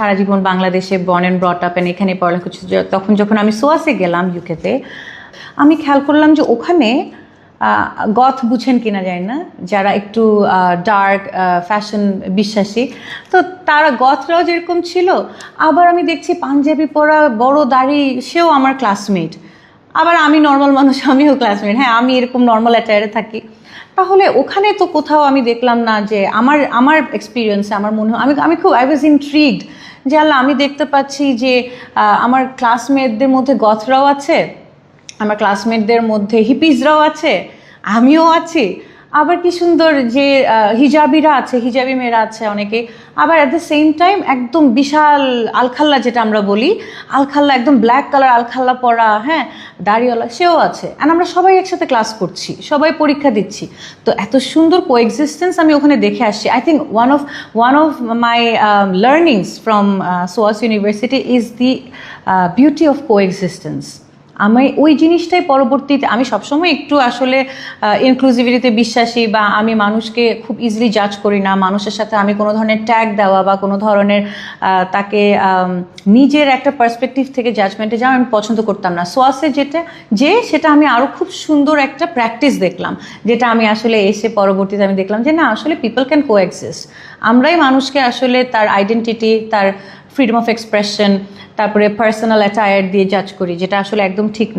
সারা জীবন বাংলাদেশে born and brought up and এখানে পড়ালেখা করছি। তখন যখন আমি সোয়াসে গেলাম ইউকেতে আমি খেয়াল করলাম যে ওখানে গথ বুঝেন কিনা জানি না, যারা একটু ডার্ক ফ্যাশন বিশ্বাসী, তো তারা গথরাও যেরকম ছিল, আবার আমি দেখছি পাঞ্জাবি পরা বড় দাড়ি, সেও আমার ক্লাসমেট আবার আমি নর্মাল মানুষ, আমিও ক্লাসমেট হ্যাঁ আমি এরকম নর্মাল অ্যাটায়ারে থাকি। তাহলে ওখানে তো কোথাও আমি দেখলাম না যে আমার আমার এক্সপিরিয়েন্সে আমার মনে হয়, আমি আমি খুব আই ওয়াজ ইন্ট্রিগড যে আল্লাহ, আমি দেখতে পাচ্ছি যে আমার ক্লাসমেটদের মধ্যে গথরাও আছে, আমার ক্লাসমেটদের মধ্যে হিপিজরাও আছে, আমিও আছি। আবার কি সুন্দর যে হিজাবিরা আছে, হিজাবি মেয়েরা আছে অনেকে। আবার অ্যাট দ্য সেম টাইম একদম বিশাল আলখাল্লা যেটা আমরা বলি, আলখাল্লা একদম ব্ল্যাক কালার আলখাল্লা পরা হ্যাঁ দাড়িওয়ালা সেও আছে। অ্যান্ড আমরা সবাই একসাথে ক্লাস করছি, সবাই পরীক্ষা দিচ্ছি। তো এত সুন্দর কোএক্সিস্টেন্স আমি ওখানে দেখে আসছি। I think one of one of my learnings from SOAS university is the beauty of coexistence আমি ওই জিনিসটাই পরবর্তীতে, আমি সবসময় একটু আসলে ইনক্লুসিভিটিতে বিশ্বাসী বা আমি মানুষকে খুব ইজিলি জাজ করি না। মানুষের সাথে আমি কোনো ধরনের ট্যাগ দেওয়া বা কোনো ধরনের তাকে নিজের একটা পার্সপেক্টিভ থেকে জাজমেন্টে যাওয়া আমি পছন্দ করতাম না। সোয়াসে যেটা, যে সেটা আমি আরও খুব সুন্দর একটা প্র্যাকটিস দেখলাম। যেটা আমি আসলে এসে পরবর্তীতে আমি দেখলাম যে না, আসলে পিপল ক্যান কো এক্সিস্ট আমরাই মানুষকে আসলে তার আইডেন্টিটি তার ফ্রিডম অফ এক্সপ্রেশন তারপরে পার্সোনাল অ্যাটায়ার দিয়ে জাজ করি যেটা আসলে একদম ঠিক না।